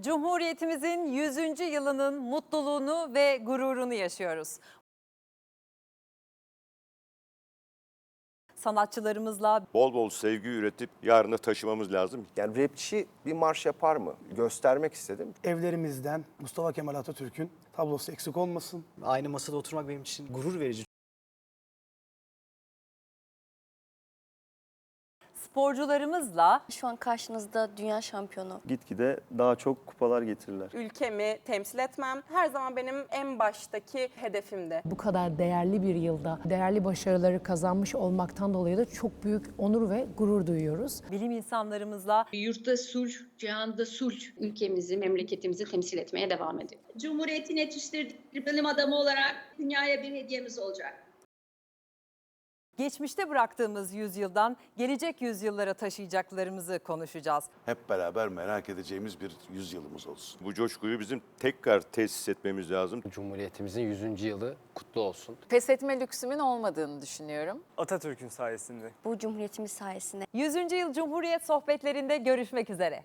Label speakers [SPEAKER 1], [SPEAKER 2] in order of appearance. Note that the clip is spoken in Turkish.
[SPEAKER 1] Cumhuriyetimizin 100. yılının mutluluğunu ve gururunu yaşıyoruz. Sanatçılarımızla
[SPEAKER 2] Bol bol sevgi üretip yarına taşımamız lazım.
[SPEAKER 3] Yani rapçi bir marş yapar mı? Göstermek istedim.
[SPEAKER 4] evlerimizden Mustafa Kemal Atatürk'ün tablosu eksik olmasın.
[SPEAKER 5] Aynı masada oturmak benim için gurur verici.
[SPEAKER 1] Sporcularımızla
[SPEAKER 6] Şu an karşınızda dünya şampiyonu.
[SPEAKER 7] gitgide daha çok kupalar getirirler.
[SPEAKER 8] ülkemi temsil etmem her zaman benim en baştaki hedefimdi.
[SPEAKER 9] Bu kadar değerli bir yılda değerli başarıları kazanmış olmaktan dolayı da çok büyük onur ve gurur duyuyoruz.
[SPEAKER 1] bilim insanlarımızla
[SPEAKER 10] Yurtta sulh, cihanda sulh.
[SPEAKER 11] ülkemizi, memleketimizi temsil etmeye devam ediyor.
[SPEAKER 10] Cumhuriyetin yetiştirdiği bir bilim adamı olarak dünyaya bir hediyemiz olacak.
[SPEAKER 1] Geçmişte bıraktığımız yüzyıldan gelecek yüzyıllara taşıyacaklarımızı konuşacağız.
[SPEAKER 12] hep beraber merak edeceğimiz bir yüzyılımız olsun.
[SPEAKER 2] Bu coşkuyu bizim tekrar tesis etmemiz lazım.
[SPEAKER 13] Cumhuriyetimizin 100. yılı kutlu olsun.
[SPEAKER 14] Pes etme lüksümün olmadığını düşünüyorum.
[SPEAKER 5] Atatürk'ün sayesinde.
[SPEAKER 6] Bu cumhuriyetimiz sayesinde
[SPEAKER 1] 100. yıl Cumhuriyet sohbetlerinde görüşmek üzere.